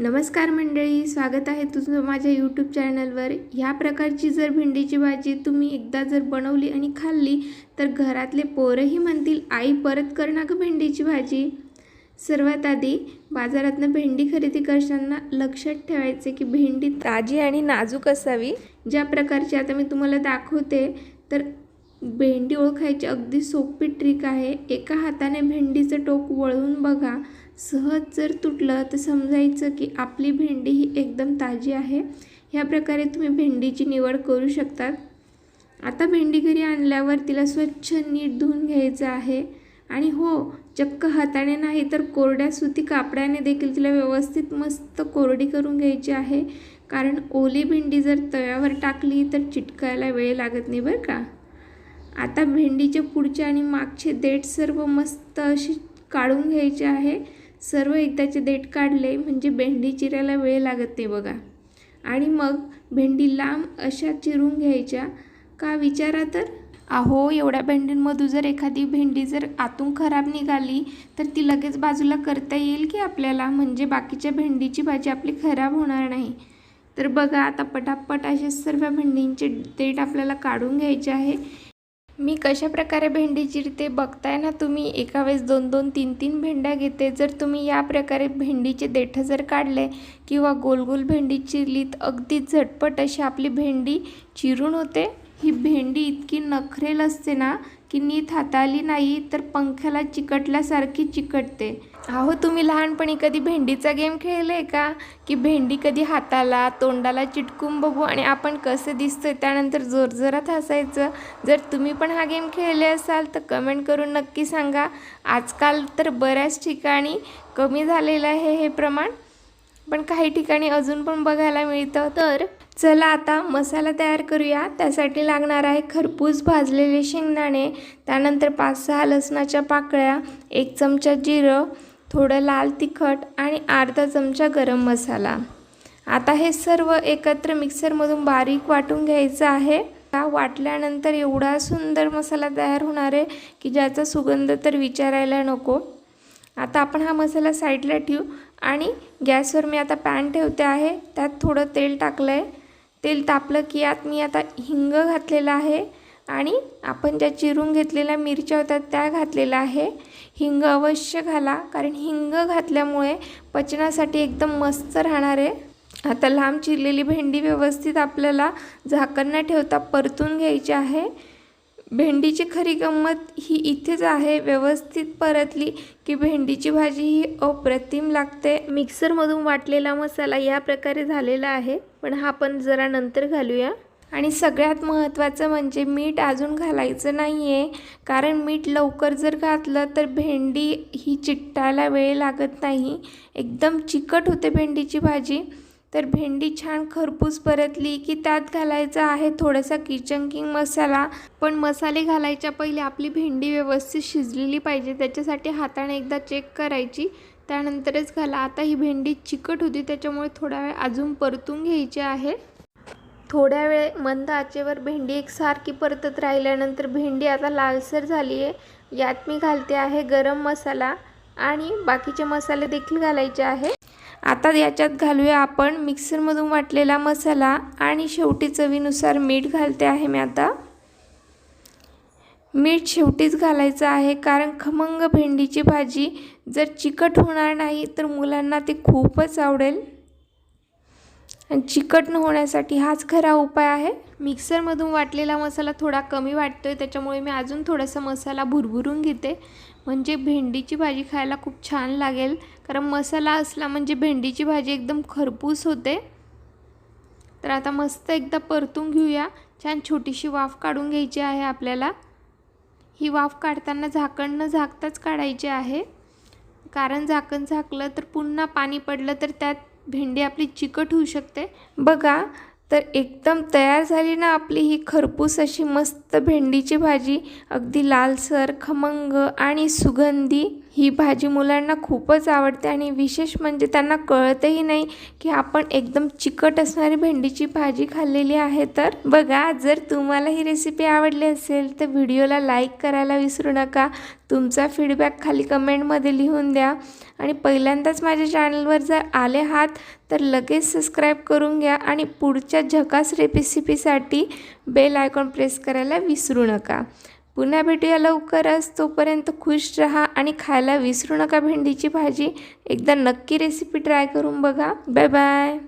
नमस्कार मंडळी स्वागत आहे तुझं माझ्या यूट्यूब चॅनलवर ह्या प्रकारची जर भेंडीची भाजी तुम्ही एकदा जर बनवली आणि खाल्ली तर घरातले पोरंही म्हणतील आई परत कर ना गं भेंडीची भाजी. सर्वात आधी बाजारातनं भेंडी खरेदी करताना लक्षात ठेवायचे की भेंडी ताजी आणि नाजूक असावी. ज्या प्रकारची आता मी तुम्हाला दाखवते तर भेंडी ओळखायची अगदी सोपी ट्रिक आहे. एका हाताने भेंडीचं टोक वळवून बघा. सहज जर तुटलं तर समजायचं की आपली भेंडी ही एकदम ताजी आहे. ह्या प्रकारे तुम्ही भेंडीची निवड करू शकतात. आता भेंडी घरी आणल्यावर तिला स्वच्छ नीट धुवून घ्यायचं आहे. आणि हो चक्क हाताने नाही तर कोरड्या सुती कापडाने देखील तिला व्यवस्थित मस्त कोरडी करून घ्यायची आहे. कारण ओली भेंडी जर तव्यावर टाकली तर चिटकायला वेळ लागत नाही बरं का? आता भेंडीचे पुढचे आणि मागचे देठ सर्व मस्त अशी काढून घ्यायचे आहे. सर्व एकदाचे देठ काढले म्हणजे भेंडी चिरायला वेळ लागत नाही बघा. आणि मग भेंडी लांब अशा चिरून घ्यायच्या. का विचारा तर. अहो एवढ्या भेंडींमधून जर एखादी भेंडी जर आतून खराब निघाली तर ती लगेच बाजूला करता येईल की आपल्याला? म्हणजे बाकीच्या भेंडीची भाजी आपली खराब होणार नाही. तर बघा आता पटापट अशा सर्व भेंडींचे देठ आपल्याला काढून घ्यायचे आहे. मी कशा प्रकारे भेंडी चिरते बघताय ना तुम्ही? एका वेळेस दोन दोन तीन तीन भेंड्या घेते. जर तुम्ही या प्रकारे भेंडीचे देठं जर काढले किंवा गोल गोल भेंडी चिरलीत अगदी झटपट अशी आपली भेंडी चिरून होते. ही भेंडी इतकी नखरेल असते ना की नीट हाताळली नाही तर पंख्याला चिकटल्यासारखी चिकटते. अहो तुम्ही लहानपणी कधी भेंडीचा गेम खेळले आहे का? की भेंडी कधी हाताला तोंडाला चिटकून बघू आणि आपण कसं दिसतोय त्यानंतर जोरजोरात हसायचं? जर तुम्ही पण हा गेम खेळले असाल तर कमेंट करून नक्की सांगा. आजकाल तर बऱ्याच ठिकाणी कमी झालेलं आहे हे प्रमाण. पण काही ठिकाणी अजून पण बघायला मिळतं. तर चला आता मसाला तयार करूया. त्यासाठी लागणार आहे खरपूस भाजलेले शेंगदाणे त्यानंतर पाच सहा लसणाच्या पाकळ्या एक चमचा जिरं थोडं लाल तिखट आणि अर्धा चमचा गरम मसाला. आता हे सर्व एकत्र मिक्सरमधून बारीक वाटून घ्यायचं आहे. वाटल्यानंतर एवढा सुंदर मसाला तयार होणार आहे की ज्याचा सुगंध तर विचारायला नको. आता आपण हा मसाला साईडला ठेवू आणि गॅसवर मी आता पॅन ठेवते आहे. त्यात थोडं तेल टाकलं आहे तेल तापलं की आत मी आता हिंग घातलेला आहे आणि आपण ज्या चिरून घेतलेल्या मिरच्या होत्या त्या घातलेल्या आहे. हिंग अवश्य घाला कारण हिंग घातल्यामुळे पचनासाठी एकदम मस्त राहणार आहे. आता लांब चिरलेली भेंडी व्यवस्थित आपल्याला झाकण न ठेवता परतून घ्यायची आहे. भेंडीची खरी गंमत ही इथेच आहे. व्यवस्थित परतली की भेंडीची भाजी ही अप्रतिम लागते. मिक्सरमधून वाटलेला मसाला या प्रकारे झालेला आहे. पण हा पण जरा नंतर घालूया. आणि सगळ्यात महत्त्वाचं म्हणजे मीठ अजून घालायचं नाही आहे कारण मीठ लवकर जर घातलं तर भेंडी ही चिट्टायला वेळ लागत नाही. एकदम चिकट होते भेंडीची भाजी. तर भेंडी छान खरपूस परतली की त्यात घालायचा आहे थोडासा किचन किंग मसाला. पण मसाले घालायच्या पहिले आपली भेंडी व्यवस्थित शिजलेली पाहिजे त्याच्यासाठी हाताने एकदा चेक करायची. त्यानंतरच घाला. आता ही भेंडी चिकट होती त्याच्यामुळे थोडा वेळ अजून परतून घ्यायची आहे. थोड्या वेळ मंद आचेवर भेंडी एकसारखी परतत राहिल्यानंतर भेंडी आता लालसर झाली आहे यात मी घालते आहे गरम मसाला आणि बाकीचे मसाले देखील घालायचे आहे. आता याच्यात घालूया आपण मिक्सरमधून वाटलेला मसाला आणि शेवटी चवीनुसार मीठ घालते आहे मी आता. मीठ शेवटीच घालायचं आहे कारण खमंग भेंडीची भाजी जर चिकट होणार नाही तर मुलांना ती खूपच आवडेल. आणि चिकट न होण्यासाठी हाच खरा उपाय आहे. मिक्सरमधून वाटलेला मसाला थोडा कमी वाटतो आहे त्याच्यामुळे मी अजून थोडासा मसाला भुरभुरून घेते. म्हणजे भेंडीची भाजी खायला खूप छान लागेल कारण मसाला असला म्हणजे भेंडीची भाजी एकदम खरपूस होते. तर आता मस्त एकदा परतून घेऊया. छान छोटीशी वाफ काढून घ्यायची आहे आपल्याला. ही वाफ काढताना झाकण न झाकताच काढायची आहे. कारण झाकण झाकलं तर पुन्हा पाणी पडलं तर त्यात भेंडी आपली चिकट होऊ शकते. बघा तर एकदम तयार झाली ना आपली ही खरपूस अशी मस्त भेंडीची भाजी. अगदी लालसर खमंग आणि सुगंधी. ही भाजी मुलांना खूपच आवडते आणि विशेष म्हणजे त्यांना कळतही नाही की आपण एकदम चिकट असणारी भेंडीची भाजी खाल्लेली आहे तर. बघा जर तुम्हाला ही रेसिपी आवडली असेल तर व्हिडिओला लाईक करायला विसरू नका. तुमचा फीडबॅक खाली कमेंटमध्ये लिहून द्या. आणि पहिल्यांदाच माझ्या चॅनलवर जर आले आहात तर लगेच सबस्क्राईब करून घ्या आणि पुढच्या झकास रेसिपीसाठी बेल आयकॉन प्रेस करायला विसरू नका. पुन्हा भेटूया लवकरच तोपर्यंत खुश रहा आणि खायला विसरू नका भेंडीची भाजी. एकदा नक्की रेसिपी ट्राय करून बघा. Bye bye